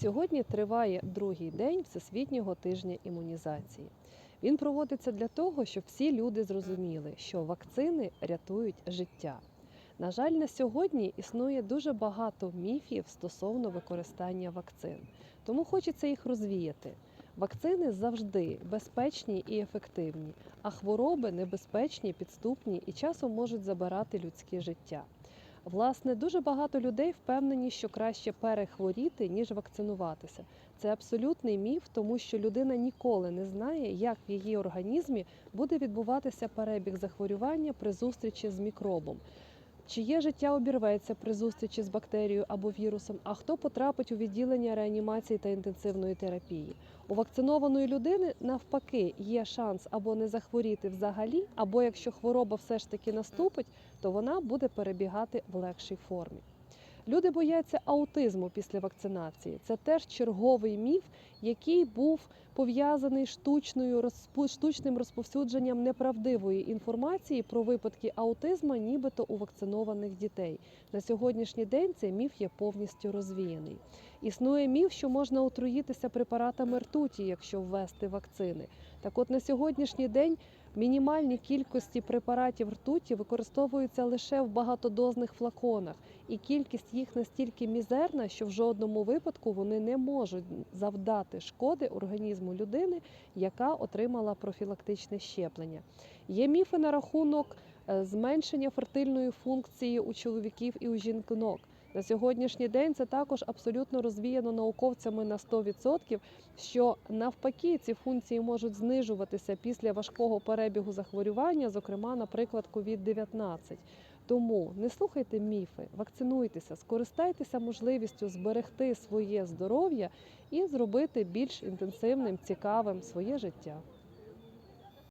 Сьогодні триває другий день Всесвітнього тижня імунізації. Він проводиться для того, щоб всі люди зрозуміли, що вакцини рятують життя. На жаль, на сьогодні існує дуже багато міфів стосовно використання вакцин, тому хочеться їх розвіяти. Вакцини завжди безпечні і ефективні, а хвороби небезпечні, підступні і часом можуть забирати людське життя. Власне, дуже багато людей впевнені, що краще перехворіти, ніж вакцинуватися. Це абсолютний міф, тому що людина ніколи не знає, як в її організмі буде відбуватися перебіг захворювання при зустрічі з мікробом. Чиє життя обірветься при зустрічі з бактерією або вірусом, а хто потрапить у відділення реанімації та інтенсивної терапії. У вакцинованої людини навпаки є шанс або не захворіти взагалі, або якщо хвороба все ж таки наступить, то вона буде перебігати в легшій формі. Люди бояться аутизму після вакцинації. Це теж черговий міф, який був пов'язаний штучною штучним розповсюдженням неправдивої інформації про випадки аутизму, нібито у вакцинованих дітей. На сьогоднішній день цей міф є повністю розвіяний. Існує міф, що можна отруїтися препаратами ртуті, якщо ввести вакцини. Так от на сьогоднішній день мінімальні кількості препаратів ртуті використовуються лише в багатодозних флаконах, і кількість їх настільки мізерна, що в жодному випадку вони не можуть завдати шкоди організму людини, яка отримала профілактичне щеплення. Є міфи на рахунок е, зменшення фертильної функції у чоловіків і у жінок. На сьогоднішній день це також абсолютно розвіяно науковцями на 100%, що навпаки ці функції можуть знижуватися після важкого перебігу захворювання, зокрема, наприклад, COVID-19. Тому не слухайте міфи, вакцинуйтеся, скористайтеся можливістю зберегти своє здоров'я і зробити більш інтенсивним, цікавим своє життя.